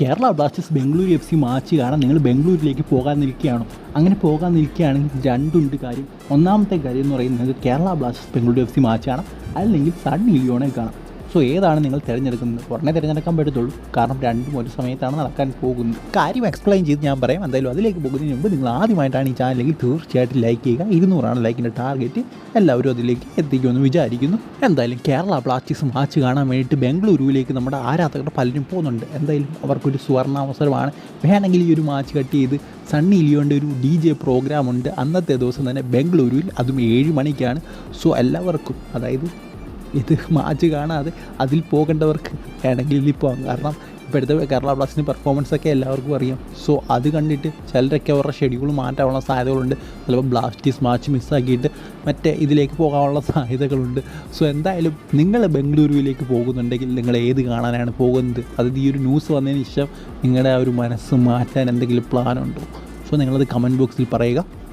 Kerala Blasters Bengaluru F C match കാണാൻ നിങ്ങൾ ബംഗളൂരിലേക്ക് പോകാൻ നിൽക്കുകയാണോ അങ്ങനെ പോകാൻ നിൽക്കുകയാണെങ്കിൽ രണ്ടുണ്ട് കാര്യം. ഒന്നാമത്തെ കാര്യം എന്ന് പറയുന്നത് Kerala Blasters Bengaluru F C match കാണാം. അല്ലെങ്കിൽ സൺ ലിയോണെ കാണാം. സോ ഏതാണ് നിങ്ങൾ തിരഞ്ഞെടുക്കുന്നത്? ഉടനെ തിരഞ്ഞെടുക്കാൻ പറ്റത്തുള്ളൂ. കാരണം രണ്ടും ഒരു സമയത്താണ് നടക്കാൻ പോകുന്നത്. കാര്യം എക്സ്പ്ലെയിൻ ചെയ്ത് ഞാൻ പറയാം. എന്തായാലും അതിലേക്ക് പോകുന്നതിന് മുമ്പ് നിങ്ങൾ ആദ്യമായിട്ടാണ് ഈ ചാനലിലേക്ക് തീർച്ചയായിട്ടും ലൈക്ക് ചെയ്യുക. ഇരുന്നൂറാണ് ലൈക്കിന്റെ ടാർഗറ്റ് എല്ലാവരും അതിലേക്ക് എത്തിക്കുമെന്ന് വിചാരിക്കുന്നു. എന്തായാലും കേരള ബ്ലാസ്റ്റേഴ്സ് മാച്ച് കാണാൻ വേണ്ടിയിട്ട് ബംഗളൂരുവിലേക്ക് നമ്മുടെ ആരാധകർ പലരും പോകുന്നുണ്ട്. എന്തായാലും അവർക്കൊരു സുവർണാവസരമാണ്. വേണമെങ്കിൽ ഈ ഒരു മാച്ച് കട്ട് ചെയ്ത് സണ്ണി ലിയോന്റെ ഒരു ഡി ജെ പ്രോഗ്രാമുണ്ട് അന്നത്തെ ദിവസം തന്നെ ബംഗളൂരുവിൽ അതും ഏഴ് മണിക്കാണ്. സോ എല്ലാവർക്കും അതായത് ഇത് മാച്ച് കാണാതെ അതിൽ പോകേണ്ടവർക്ക് വേണമെങ്കിൽ പോകാം. കാരണം ഇപ്പോഴത്തെ കേരള ബ്ലാസ്റ്റിന്റെ പെർഫോമൻസ് ഒക്കെ എല്ലാവർക്കും അറിയാം. സോ അത് കണ്ടിട്ട് ചിലരൊക്കെ അവരുടെ ഷെഡ്യൂൾ മാറ്റാനുള്ള സാധ്യതകളുണ്ട്. ചിലപ്പോൾ ബ്ലാസ്റ്റീസ് മാച്ച് മിസ്സാക്കിയിട്ട് മറ്റേ ഇതിലേക്ക് പോകാനുള്ള സാധ്യതകളുണ്ട്. സോ എന്തായാലും നിങ്ങൾ ബംഗളൂരുവിലേക്ക് പോകുന്നുണ്ടെങ്കിൽ നിങ്ങൾ ഏത് കാണാനാണ് പോകുന്നത്? അത് ഈ ഒരു ന്യൂസ് വന്നതിന് ശേഷം നിങ്ങളുടെ ആ ഒരു മനസ്സ് മാറ്റാൻ എന്തെങ്കിലും പ്ലാനുണ്ടോ സോ നിങ്ങളത് കമന്റ് ബോക്സിൽ പറയുക.